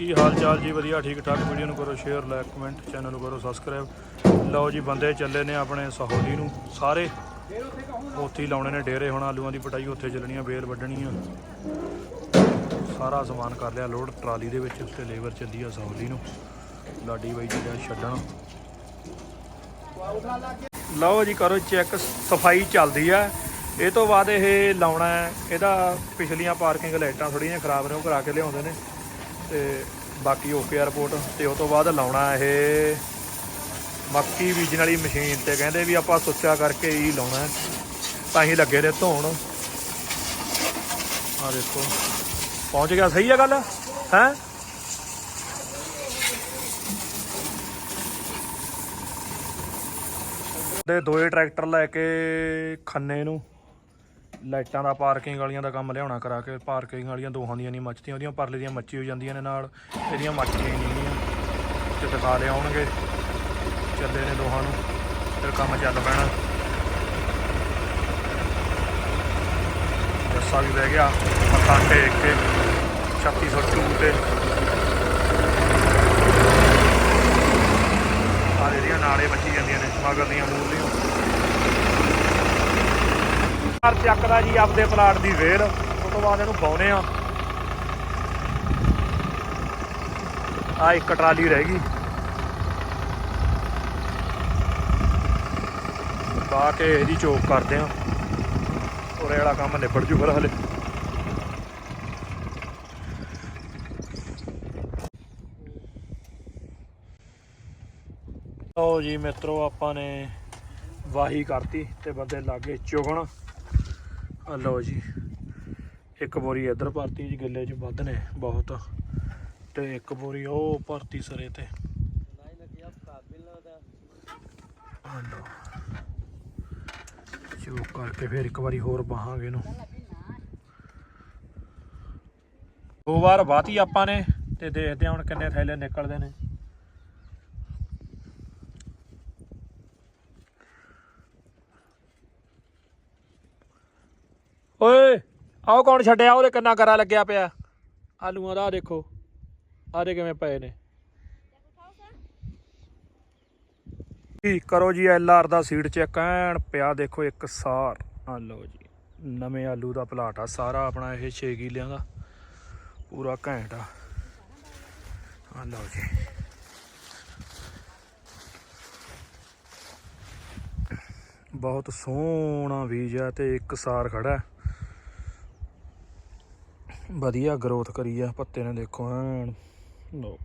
ਕੀ ਹਾਲ ਚਾਲ ਜੀ? ਵਧੀਆ, ਠੀਕ, ਠਾਕ। ਵੀਡੀਓ ਨੂੰ ਕਰੋ ਸ਼ੇਅਰ ਲਾਈਕ ਕਮੈਂਟ ਚੈਨਲ ਨੂੰ ਕਰੋ ਸਬਸਕ੍ਰਾਈਬ ਲਓ ਜੀ, ਬੰਦੇ ਚੱਲੇ ਨੇ ਆਪਣੇ ਸਹੋਲੀ ਨੂੰ। ਸਾਰੇ ਉੱਥੇ ਹੀ ਲਾਉਣੇ ਨੇ ਡੇਰੇ, ਹੁਣ ਆਲੂਆਂ ਦੀ ਪਟਾਈ ਉੱਥੇ ਚੱਲਣੀ ਆ ਬੇਲ ਵੱਢਣੀ ਆ। ਸਾਰਾ ਸਮਾਨ ਕਰ ਲਿਆ ਲੋਡ, ਟਰਾਲੀ ਦੇ ਵਿੱਚ ਤੇ ਲੇਬਰ ਚੱਲੀ ਆ ਸਹੋਲੀ ਨੂੰ। ਲਾਡੀ ਬਾਈ ਜੀ ਦਾ ਛੱਡਣ। ਲਓ ਜੀ, ਕਰੋ ਚੈੱਕ ਸਫ਼ਾਈ ਚੱਲਦੀ ਆ। ਇਹ ਤੋਂ ਬਾਅਦ ਇਹ ਲਾਉਣਾ ਇਹਦਾ ਪਿਛਲੀਆਂ ਪਾਰਕਿੰਗ ਲਾਈਟਾਂ ਥੋੜ੍ਹੀਆਂ ਖਰਾਬ ਨੇ, ਉਹ ਕਰਾ ਕੇ ਲਿਆਉਂਦੇ ਨੇ। ਤੇ ਬਾਕੀ ਓਕੇ 에어ਪੋਰਟ ਤੇ ਉਸ ਤੋਂ ਬਾਅਦ ਲਾਉਣਾ ਇਹ ਮੱਕੀ ਬੀਜਣ ਵਾਲੀ ਮਸ਼ੀਨ ਤੇ ਕਹਿੰਦੇ ਵੀ ਆਪਾਂ ਸੁੱਚਾ ਕਰਕੇ ਹੀ ਲਾਉਣਾ ਤਾਂ ਹੀ ਲੱਗੇ ਨੇ ਧੋਣ। ਆ ਦੇਖੋ। ਪਹੁੰਚ ਗਿਆ, ਸਹੀ ਆ ਗੱਲ? ਹੈ? ਦੇ ਦੋਏ ਟਰੈਕਟਰ ਲੈ ਕੇ ਖੰਨੇ ਨੂੰ। ਲਾਈਟਾਂ ਦਾ, ਪਾਰਕਿੰਗ ਵਾਲੀਆਂ ਦਾ ਕੰਮ ਲਿਆਉਣਾ ਕਰਾ ਕੇ, ਪਾਰਕਿੰਗ ਵਾਲੀਆਂ ਦੋਹਾਂ ਦੀਆਂ ਨਹੀਂ ਮੱਚਦੀਆਂ, ਉਹਦੀਆਂ ਪਰਲੇ ਦੀਆਂ ਮੱਚੀ ਹੋ ਜਾਂਦੀਆਂ ਨੇ ਨਾਲ, ਇਹਦੀਆਂ ਮੱਚਦੀਆਂ ਹੀ ਨਹੀਂ ਗੀਆਂ ਤੇ ਦਿਖਾ ਲਿਆਉਣਗੇ ਚੱਲੇ ਨੇ ਦੋਹਾਂ ਨੂੰ, ਫਿਰ ਕੰਮ ਚੱਲ ਪੈਣਾ। ਜੱਸਾ ਵੀ ਬਹਿ ਗਿਆ ਮੱਥਾ ਟੇਕ ਕੇ 3602 ਤੇ ਆ ਇਹਦੀਆਂ ਨਾਲੇ ਮੱਚੀ ਜਾਂਦੀਆਂ ਨੇ ਮਗਰ ਦੀਆਂ ਮੂਰਲੀਆਂ ਘਰ ਚੱਕਦਾ ਜੀ ਆਪਦੇ ਪਲਾਟ ਦੀ ਵੇਲ। ਉਸ ਤੋਂ ਬਾਅਦ ਇਹਨੂੰ ਪਾਉਨੇ ਆ। ਆ ਇੱਕ ਟਰਾਲੀ ਰਹਿ ਗਈ। ਪਾ ਕੇ ਇਹਦੀ ਚੋਕ ਕਰਦੇ ਆ। ਔਰ ਵਾਲਾ ਕੰਮ ਨਿਬੜ ਜੂ ਫਿਰ ਹਲੇ। ਲਓ ਜੀ ਮਿੱਤਰੋ, ਆਪਾਂ ਨੇ ਵਾਹੀ ਕਰਤੀ ਤੇ ਬੰਦੇ ਲਾਗੇ ਚੁਗਣ। ਆ ਲਓ ਜੀ, ਇੱਕ ਬੋਰੀ ਇੱਧਰ ਭਰਤੀ ਜੀ, ਗਿੱਲੇ 'ਚ ਵੱਧ ਨੇ ਬਹੁਤ। ਤੇ ਇੱਕ ਬੋਰੀ ਉਹ ਭਰਤੀ ਸਰੇ ਤੇ। ਆ ਲਓ। ਕਰਕੇ ਫਿਰ ਇੱਕ ਵਾਰੀ ਹੋਰ ਬਾਹਾਂਗੇ ਇਹਨੂੰ। ਦੋ ਵਾਰ ਬਾਤੀ ਆਪਾਂ ਨੇ, ਤੇ ਦੇਖਦੇ ਹਾਂ ਹੁਣ ਕਿੰਨੇ ਥੈਲੇ ਨਿਕਲਦੇ ਨੇ। ਓਏ ਆਓ ਕੌਣ ਛੱਡਿਆ? ਉਹਦੇ ਕੰਨਾ ਕਰਾ ਲੱਗਿਆ ਪਿਆ। ਆਲੂਆਂ ਦਾ, ਆਹ ਦੇਖੋ। ਆਰੇ ਕਿਵੇਂ ਪਏ ਨੇ। ਕੀ ਕਰੋ ਜੀ ਐਲ ਆਰ ਦਾ ਸੀਡ ਚੈੱਕ। ਐਨ ਪਿਆ ਦੇਖੋ ਇੱਕ ਸਾਰ। ਆ ਲਓ ਜੀ, ਨਵੇਂ ਆਲੂ ਦਾ ਪਲਾਟ ਆ। ਸਾਰਾ ਆਪਣਾ ਇਹ 6 ਕਿਲਿਆਂ ਦਾ। ਪੂਰਾ ਘੈਂਟ ਆ। ਆ ਲਓ ਜੀ। ਬਹੁਤ ਸੋਹਣਾ ਬੀਜ ਆ ਤੇ ਇੱਕ ਸਾਰ ਖੜਾ। ਹੈ ਵਧੀਆ ਗਰੋਥ ਕਰੀ ਆ, ਪੱਤੇ ਨੇ ਦੇਖੋ ਐਨ। ਲਓ।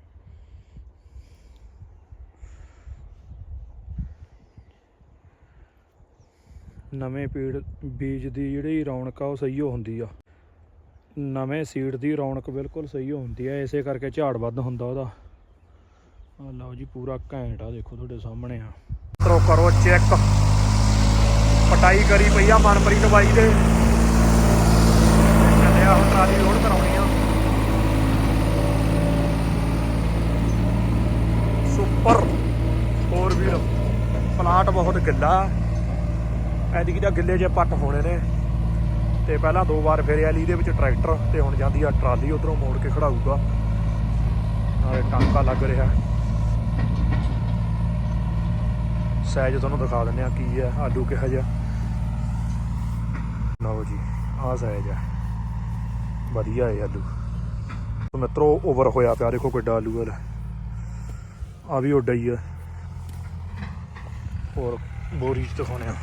ਨਵੇਂ ਪੀੜ, ਬੀਜ ਦੀ ਜਿਹੜੀ ਰੌਣਕ ਆ, ਉਹ ਸਹੀ ਹੋ ਹੁੰਦੀ ਆ। ਨਵੇਂ ਸੀਡ ਦੀ ਰੌਣਕ ਬਿਲਕੁਲ ਸਹੀ ਹੋ ਹੁੰਦੀ ਆ, ਇਸੇ ਕਰਕੇ ਝਾੜ ਵੱਧ ਹੁੰਦਾ ਉਹਦਾ। ਆ ਲਓ ਜੀ, ਪੂਰਾ ਘੈਂਟ ਆ, ਦੇਖੋ ਤੁਹਾਡੇ ਸਾਹਮਣੇ ਆ। ਕਰੋ ਕਰੋ ਚੈੱਕ ਪਟਾਈ ਕਰੀ ਪਈ ਆ ਮਨਪ੍ਰੀਤ ਬਾਈ ਦੇ। ਚੱਲਿਆ ਹੁਣ ਟਰਾਲੀ ਲੋਡ ਕਰਾਉਣੀ ਆ। ਸੁਪਰ ਫੋਰ ਵੀਲ ਪਲਾਟ ਬਹੁਤ ਗਿੱਲਾ। ਐਤਕੀ ਤਾਂ ਗਿੱਲੇ ਜੇ ਪੱਟ ਹੋਣੇ ਨੇ। ਤੇ ਪਹਿਲਾਂ ਦੋ ਵਾਰ ਫੇਰਿਆ ਲਈ ਦੇ ਵਿੱਚ ਟਰੈਕਟਰ ਤੇ ਹੁਣ ਜਾਂਦੀ ਆ ਟਰਾਲੀ ਉਧਰੋਂ ਮੋੜ ਕੇ ਖੜਾਊਗਾ। ਨਾਲੇ ਟਾਂਕਾ ਲੱਗ ਰਿਹਾ। ਸਾਈਜ਼ ਤੁਹਾਨੂੰ ਦਿਖਾ ਦਿੰਦੇ ਆ ਕੀ ਹੈ ਆਲੂ ਕਿਹੋ ਜਿਹਾ। ਲਓ ਜੀ, ਆਹ ਸਾਈਜ਼ ਆ। ਵਧੀਆ ਹੈ ਆਲੂ। ਤੇ ਮਿੱਤਰੋ ਓਵਰ ਹੋਇਆ ਪਿਆ। ਦੇਖੋ ਕਿੱਡਾ ਆਲੂ ਹੈ। ਆ ਵੀ ਉੱਡਾ ਹੀ ਆ ਹੋਰ ਬੋਰੀ ਚ ਦਿਖਾਉਣੇ ਆ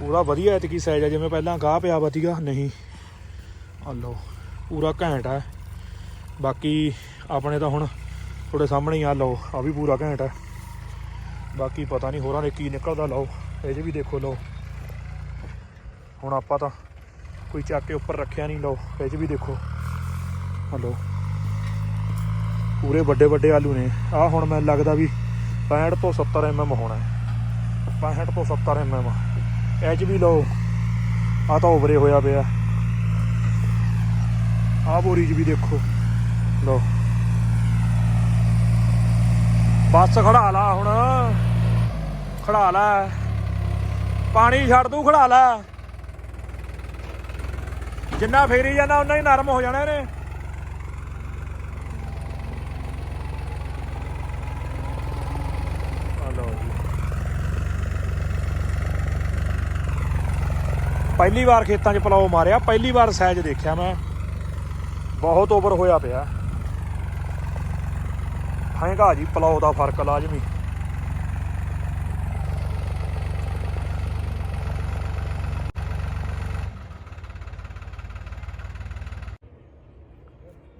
ਪੂਰਾ ਵਧੀਆ ਹੈ ਤੇ ਕੀ ਸਾਈਜ਼ ਆ। ਜਿਵੇਂ ਪਹਿਲਾਂ ਗਾਹ ਪਿਆ ਵਧੀਆ ਨਹੀਂ। ਆ ਲਓ, ਪੂਰਾ ਘੈਂਟ ਆ। ਬਾਕੀ ਆਪਣੇ ਤਾਂ ਹੁਣ ਤੁਹਾਡੇ ਸਾਹਮਣੇ ਹੀ ਆ। ਲਓ ਆ ਵੀ ਪੂਰਾ ਘੈਂਟ ਆ। ਬਾਕੀ ਪਤਾ ਨਹੀਂ ਹੋਰਾਂ ਨੇ ਕੀ ਨਿਕਲਦਾ। ਲਓ, ਇਹ 'ਚ ਵੀ ਦੇਖੋ, ਲਓ। ਹੁਣ ਆਪਾਂ ਤਾਂ ਕੋਈ ਚੱਕ ਕੇ ਉੱਪਰ ਰੱਖਿਆ ਨਹੀਂ, ਲਓ, ਇਹ 'ਚ ਵੀ ਦੇਖੋ। ਆ ਪੂਰੇ ਵੱਡੇ ਵੱਡੇ ਆਲੂ ਨੇ। ਆ ਹੁਣ ਮੈਨੂੰ ਲੱਗਦਾ ਵੀ 65 ਤੋਂ 70 ਐਮਐਮ ਹੋਣਾ ਹੈ। 65 ਤੋਂ 70 ਐਮਐਮ ਇਹ 'ਚ ਵੀ ਲਓ ਆ ਤਾਂ ਉਬਰੇ ਹੋਇਆ ਪਿਆ। ਆ ਬੋਰੀ 'ਚ ਵੀ ਦੇਖੋ। ਲਓ। ਬੱਸ ਖੜਾ ਲਾ ਹੁਣ। ਖੜਾ ਲੈ। ਪਾਣੀ ਛੱਡ ਦੂ ਖੜਾ ਲਾ। ਜਿੰਨਾ ਫੇਰੀ ਜਾਂਦਾ ਉਨਾ ਹੀ ਨਰਮ ਹੋ ਜਾਣਾ ਇਹਨੇ। ਪਹਿਲੀ ਵਾਰ ਖੇਤਾਂ 'ਚ ਪਲਾਓ ਮਾਰਿਆ, ਪਹਿਲੀ ਵਾਰ ਸਹਿਜ ਦੇਖਿਆ ਮੈਂ। ਬਹੁਤ ਓਵਰ ਹੋਇਆ ਪਿਆ। ਹੈਂਗਾ ਜੀ, ਪਲਾਓ ਦਾ ਫ਼ਰਕ ਲਾਜ਼ਮੀ।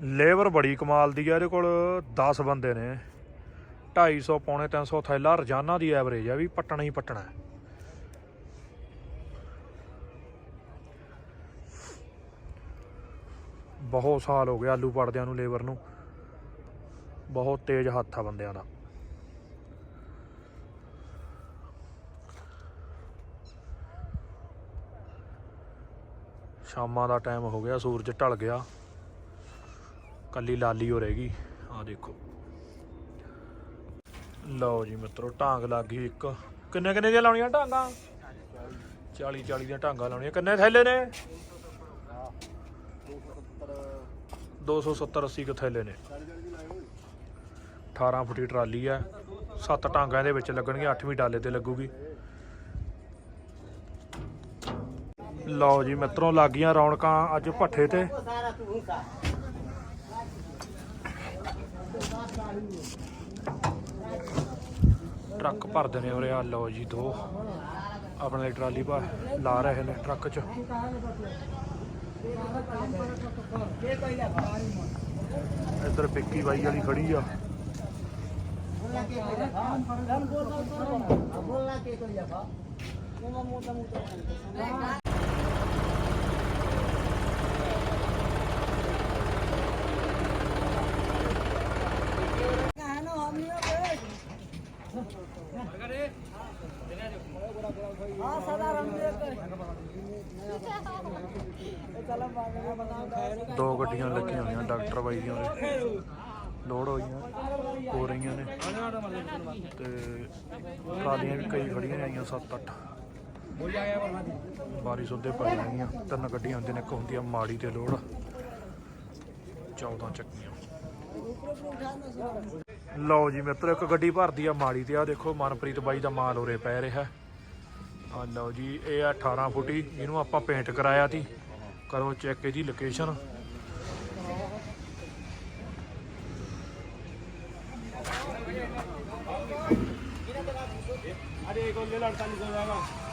ਲੇਬਰ ਬੜੀ ਕਮਾਲ ਦੀ ਆ, ਇਹਦੇ ਕੋਲ 10 ਬੰਦੇ ਨੇ। 250 ਪੌਣੇ 300 ਥੈਲਾ ਰੋਜ਼ਾਨਾ ਦੀ ਐਵਰੇਜ ਆ, ਵੀ ਪੱਟਣਾ ਹੀ ਪੱਟਣਾ ਬਹੁਤ ਸਾਲ ਹੋ ਗਏ ਆਲੂ ਪੜਦਿਆਂ ਨੂੰ ਲੇਬਰ ਨੂੰ। ਬਹੁਤ ਤੇਜ਼ ਹੱਥ ਆ ਬੰਦਿਆਂ ਦਾ। ਸ਼ਾਮਾਂ ਦਾ ਟਾਈਮ ਹੋ ਗਿਆ, ਸੂਰਜ ਢਲ ਗਿਆ। ਕੱਲੀ ਲਾਲੀ ਹੋ ਰਹੇਗੀ। ਆ ਦੇਖੋ। ਲਓ ਜੀ ਮਿੱਤਰੋ, ਢਾਂਗ ਲੱਗ ਗਈ ਇੱਕ। ਕਿੰਨੇ ਕਿੰਨੇ ਦੀਆਂ ਲਾਉਣੀਆਂ ਢਾਂਗਾਂ? 40 40 ਦੀਆਂ ਢਾਂਗਾਂ ਲਾਉਣੀਆਂ। ਕਿੰਨੇ ਥੈਲੇ ਨੇ? 270 80 ਕੁ ਥੈਲੇ ਨੇ। 18 ਫੁੱਟੀ ਟਰਾਲੀ ਹੈ ਸੱਤ ਢਾਂਗਾਂ ਦੇ ਵਿੱਚ ਲੱਗਣਗੀਆਂ 8ਵੀਂ ਡਾਲੇ ਤੇ ਲੱਗੂਗੀ। ਲਓ ਜੀ ਮਿੱਤਰੋ ਲੱਗੀਆਂ ਰੌਣਕਾਂ ਅੱਜ ਭੱਠੇ ਤੇ। ਟਰੱਕ ਭਰਦੇ ਨੇ ਉਰੇ ਆ ਲਓ ਜੀ ਦੋ। ਆਪਣੇ ਟਰਾਲੀ ਪਾ ਲਾ ਰਹੇ ਨੇ ਟਰੱਕ 'ਚ। ਇੱਧਰ ਪਿੱਕੀ ਬਾਈ ਵਾਲੀ ਖੜੀ ਆ। ਦੋ ਗੱਡੀਆਂ ਲੱਗੀਆਂ ਹੋਈਆਂ, ਡਾਕਟਰ ਬਾਈ ਦੀਆਂ ਉਰੇ ਲੋਡ ਹੋਈਆਂ ਹੋ ਰਹੀਆਂ ਨੇ। ਤੇ ਟਰਾਲੀਆਂ ਵੀ ਕਈ ਖੜੀਆਂ ਆਈਆਂ 7-8 ਬਾਰਿਸ਼ ਉੱਤੇ ਪੈ ਰਹੀਆਂ ਤਿੰਨ ਗੱਡੀਆਂ ਹੁੰਦੀਆਂ ਨੇ, ਇੱਕ ਹੁੰਦੀ ਆ ਮਾੜੀ ਤੇ ਲੋਡ 14 ਚੱਕੀਆਂ। ਲਓ ਜੀ ਮਿੱਤਰੋ, ਇੱਕ ਗੱਡੀ ਭਰਦੀ ਆ ਮਾੜੀ ਤੇ। ਆ ਦੇਖੋ, ਮਨਪ੍ਰੀਤ ਬਾਈ ਦਾ ਮਾਲ ਉਰੇ ਪੈ ਰਿਹਾ। ਆ ਲਓ ਜੀ, ਇਹ ਆ 18 ਫੁੱਟੀ, ਇਹਨੂੰ ਆਪਾਂ ਪੇਂਟ ਕਰਾਇਆ ਸੀ। ਕਰੋ ਚੈੱਕ ਜੀ ਲੋਕੇਸ਼ਨ ਅਰੇ ਇਹ ਕੋਲ 48 ਹੋ ਜਾਏਗਾ